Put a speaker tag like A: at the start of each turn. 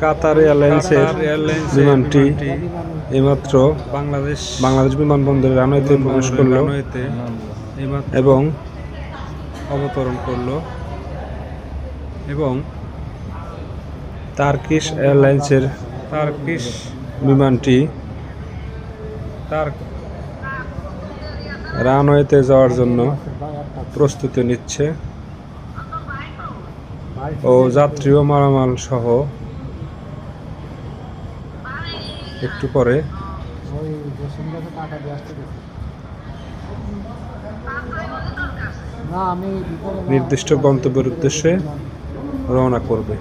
A: কাতার এয়ারলাইন্সের বিমানটি এইমাত্র
B: বাংলাদেশ
A: বাংলাদেশ বিমানবন্দরের রানওয়েতে প্রবেশ করল এবং
B: অবতরণ করল। এবং
A: তার্কিশ এয়ারলাইন্সের
B: তার্কিশ
A: বিমানটি
B: তার
A: রানওয়েতে যাওয়ার জন্য প্রস্তুতি নিচ্ছে ও যাত্রী ও মালামাল সহ একটু পরে। নির্দিষ্ট গন্তব্যের উদ্দেশ্যে রওনা করবে।